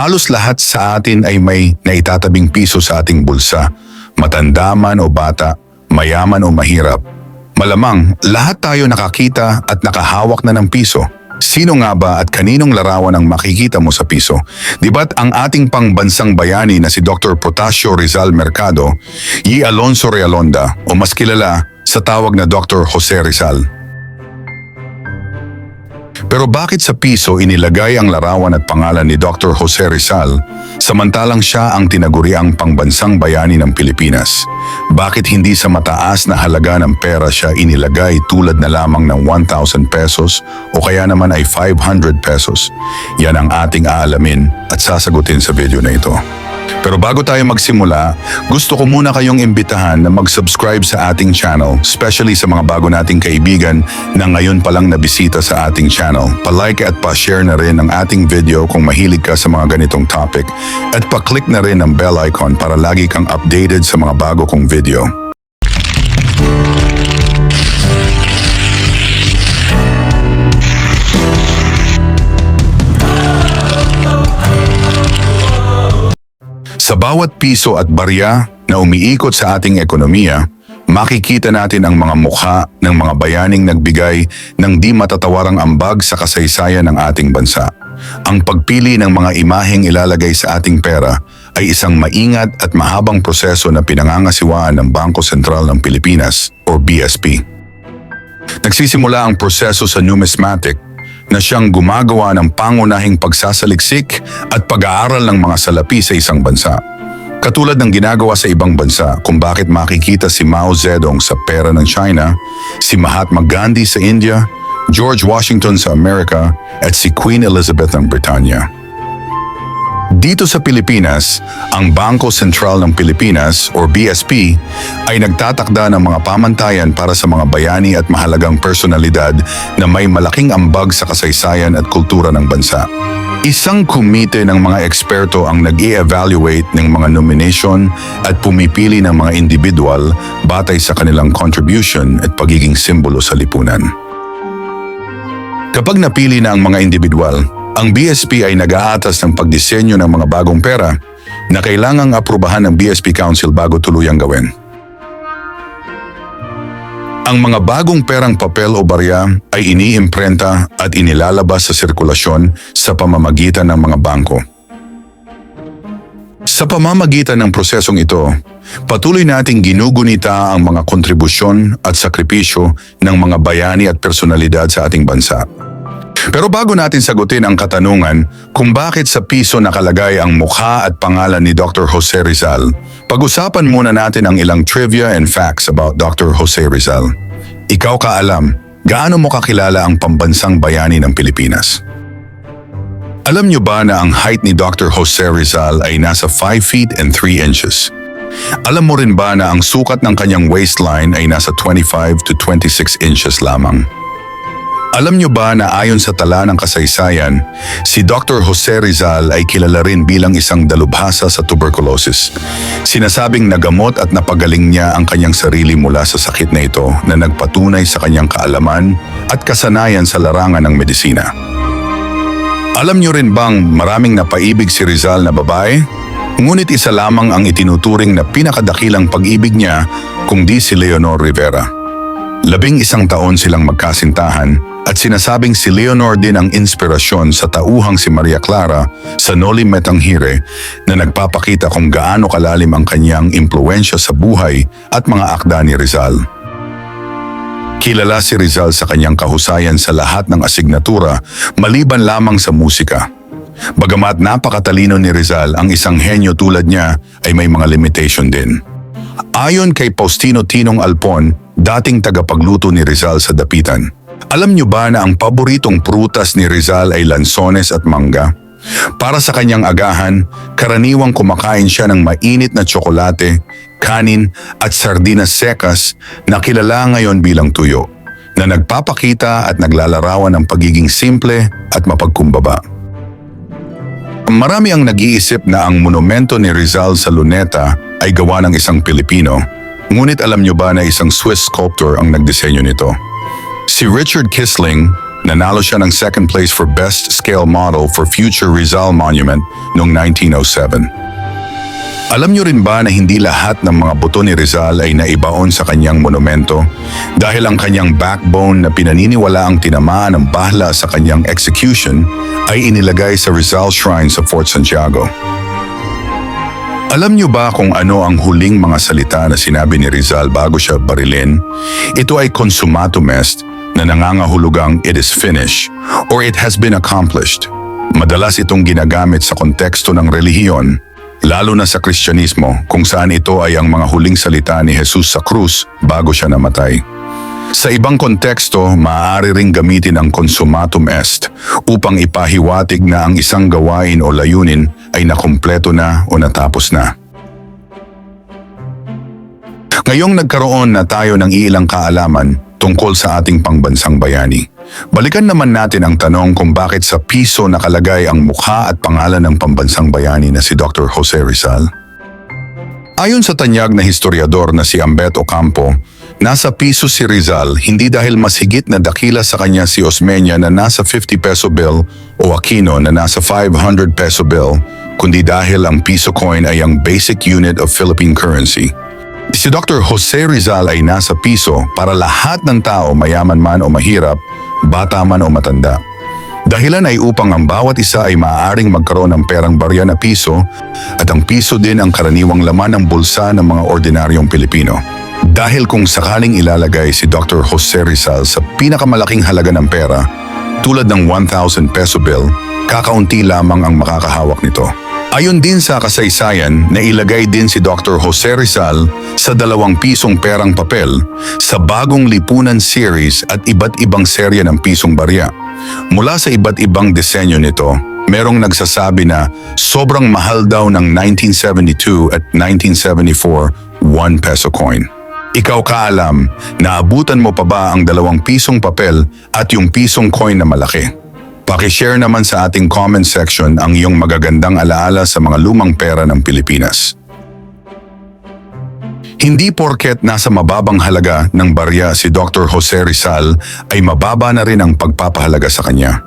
Halos lahat sa atin ay may naitatabing piso sa ating bulsa. Matanda man o bata, mayaman o mahirap. Malamang, lahat tayo nakakita at nakahawak na ng piso. Sino nga ba at kaninong larawan ang makikita mo sa piso? Di ba't ang ating pangbansang bayani na si Dr. Potasio Rizal Mercado, Y. Alonso Realonda o mas kilala sa tawag na Dr. Jose Rizal? Pero bakit sa piso inilagay ang larawan at pangalan ni Dr. Jose Rizal samantalang siya ang tinaguriang pangbansang bayani ng Pilipinas? Bakit hindi sa mataas na halaga ng pera siya inilagay tulad na lamang ng 1,000 pesos o kaya naman ay 500 pesos? Yan ang ating aalamin at sasagutin sa video na ito. Pero bago tayo magsimula, gusto ko muna kayong imbitahan na mag-subscribe sa ating channel, especially sa mga bago nating kaibigan na ngayon palang nabisita sa ating channel. Pa-like at pa-share na rin ang ating video kung mahilig ka sa mga ganitong topic at pa-click na rin ang bell icon para lagi kang updated sa mga bago kong video. Sa bawat piso at barya na umiikot sa ating ekonomiya, makikita natin ang mga mukha ng mga bayaning nagbigay ng di matatawarang ambag sa kasaysayan ng ating bansa. Ang pagpili ng mga imaheng ilalagay sa ating pera ay isang maingat at mahabang proseso na pinangangasiwaan ng Bangko Sentral ng Pilipinas o BSP. Nagsisimula ang proseso sa numismatic na siyang gumagawa ng pangunahing pagsasaliksik at pag-aaral ng mga salapi sa isang bansa. Katulad ng ginagawa sa ibang bansa kung bakit makikita si Mao Zedong sa pera ng China, si Mahatma Gandhi sa India, George Washington sa Amerika at si Queen Elizabeth ng Britanya. Dito sa Pilipinas, ang Bangko Sentral ng Pilipinas or BSP ay nagtatakda ng mga pamantayan para sa mga bayani at mahalagang personalidad na may malaking ambag sa kasaysayan at kultura ng bansa. Isang komite ng mga eksperto ang nag evaluate ng mga nomination at pumipili ng mga individual batay sa kanilang contribution at pagiging simbolo sa lipunan. Kapag napili na ang mga individual, ang BSP ay nag-aatas ng pagdisenyo ng mga bagong pera na kailangang aprubahan ng BSP Council bago tuluyang gawin. Ang mga bagong perang papel o barya ay iniimprenta at inilalabas sa sirkulasyon sa pamamagitan ng mga bangko. Sa pamamagitan ng prosesong ito, patuloy nating ginugunita ang mga kontribusyon at sakripisyo ng mga bayani at personalidad sa ating bansa. Pero bago natin sagutin ang katanungan kung bakit sa piso nakalagay ang mukha at pangalan ni Dr. Jose Rizal, pag-usapan muna natin ang ilang trivia and facts about Dr. Jose Rizal. Ikaw kaalam, gaano mo kakilala ang pambansang bayani ng Pilipinas? Alam niyo ba na ang height ni Dr. Jose Rizal ay nasa 5 feet and 3 inches? Alam mo rin ba na ang sukat ng kanyang waistline ay nasa 25 to 26 inches lamang? Alam niyo ba na ayon sa tala ng kasaysayan, si Dr. Jose Rizal ay kilala rin bilang isang dalubhasa sa tuberculosis. Sinasabing nagamot at napagaling niya ang kanyang sarili mula sa sakit na ito na nagpatunay sa kanyang kaalaman at kasanayan sa larangan ng medisina. Alam niyo rin bang maraming napaibig si Rizal na babae? Ngunit isa lamang ang itinuturing na pinakadakilang pag-ibig niya kung di si Leonor Rivera. Labing isang taon silang magkasintahan at sinasabing si Leonor din ang inspirasyon sa tauhang si Maria Clara sa Noli Metanghire na nagpapakita kung gaano kalalim ang kanyang impluensya sa buhay at mga akda ni Rizal. Kilala si Rizal sa kanyang kahusayan sa lahat ng asignatura maliban lamang sa musika. Bagamat napakatalino ni Rizal, ang isang henyo tulad niya ay may mga limitation din. Ayon kay Faustino Tinong Alpon, dating tagapagluto ni Rizal sa Dapitan, alam niyo ba na ang paboritong prutas ni Rizal ay lansones at mangga? Para sa kanyang agahan, karaniwang kumakain siya ng mainit na tsokolate, kanin at sardinas sekas na kilala ngayon bilang tuyo, na nagpapakita at naglalarawan ng pagiging simple at mapagkumbaba. Marami ang nag-iisip na ang monumento ni Rizal sa Luneta ay gawa ng isang Pilipino, ngunit alam niyo ba na isang Swiss sculptor ang nagdisenyo nito? Si Richard Kisling, Nanalo siya ng second place for Best Scale Model for Future Rizal Monument noong 1907. Alam niyo rin ba na hindi lahat ng mga buto ni Rizal ay naibaon sa kanyang monumento dahil ang kanyang backbone na pinaniniwala ang tinamaan ng bahla sa kanyang execution ay inilagay sa Rizal Shrine sa Fort Santiago. Alam niyo ba kung ano ang huling mga salita na sinabi ni Rizal bago siya barilin? Ito ay consumatum est na nangangahulugang it is finished or it has been accomplished. Madalas itong ginagamit sa konteksto ng relihiyon, lalo na sa Kristyanismo kung saan ito ay ang mga huling salita ni Jesus sa krus bago siya namatay. Sa ibang konteksto, maaari ring gamitin ang consumatum est upang ipahiwatig na ang isang gawain o layunin ay nakumpleto na o natapos na. Ngayong nagkaroon na tayo ng ilang kaalaman tungkol sa ating pangbansang bayani, balikan naman natin ang tanong kung bakit sa piso nakalagay ang mukha at pangalan ng pambansang bayani na si Dr. Jose Rizal. Ayon sa tanyag na historiador na si Ambet Ocampo, nasa piso si Rizal hindi dahil mas higit na dakila sa kanya si Osmeña na nasa 50 peso bill o Aquino na nasa 500 peso bill, kundi dahil ang piso coin ay ang basic unit of Philippine currency. Si Dr. Jose Rizal ay nasa piso para lahat ng tao mayaman man o mahirap, bata man o matanda. Dahilan ay upang ang bawat isa ay maaaring magkaroon ng perang barya na piso at ang piso din ang karaniwang laman ng bulsa ng mga ordinaryong Pilipino. Dahil kung sakaling ilalagay si Dr. Jose Rizal sa pinakamalaking halaga ng pera, tulad ng 1,000 peso bill, kakaunti lamang ang makakahawak nito. Ayon din sa kasaysayan na ilagay din si Dr. Jose Rizal sa dalawang pisong perang papel sa bagong lipunan series at iba't ibang serya ng pisong barya. Mula sa iba't ibang disenyo nito, merong nagsasabi na sobrang mahal daw ng 1972 at 1974 1 peso coin. Ikaw kaalam, naabutan mo pa ba ang dalawang pisong papel at yung pisong coin na malaki? Pakishare naman sa ating comment section ang iyong magagandang alaala sa mga lumang pera ng Pilipinas. Hindi porket nasa mababang halaga ng barya si Dr. Jose Rizal ay mababa na rin ang pagpapahalaga sa kanya.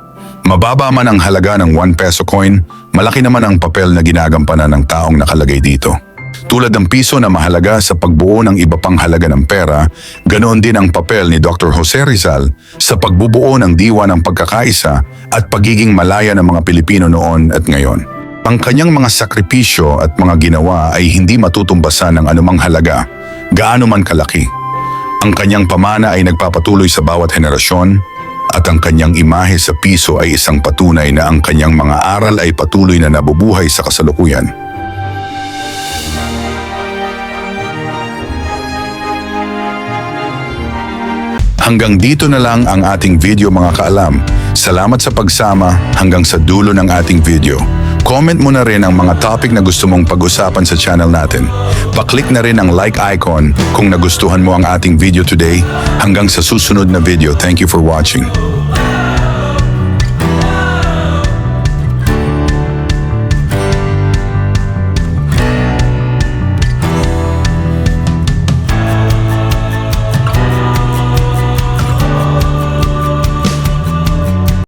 Mababa man ang halaga ng 1 peso coin, malaki naman ang papel na ginagampanan ng taong nakalagay dito. Tulad ng piso na mahalaga sa pagbuo ng iba pang halaga ng pera, ganoon din ang papel ni Dr. Jose Rizal sa pagbubuo ng diwa ng pagkakaisa at pagiging malaya ng mga Pilipino noon at ngayon. Ang kanyang mga sakripisyo at mga ginawa ay hindi matutumbasan ng anumang halaga, gaano man kalaki. Ang kanyang pamana ay nagpapatuloy sa bawat henerasyon at ang kanyang imahe sa piso ay isang patunay na ang kanyang mga aral ay patuloy na nabubuhay sa kasalukuyan. Hanggang dito na lang ang ating video mga kaalam. Salamat sa pagsama hanggang sa dulo ng ating video. Comment mo na rin ang mga topic na gusto mong pag-usapan sa channel natin. Paklik na rin ang like icon kung nagustuhan mo ang ating video today. Hanggang sa susunod na video. Thank you for watching.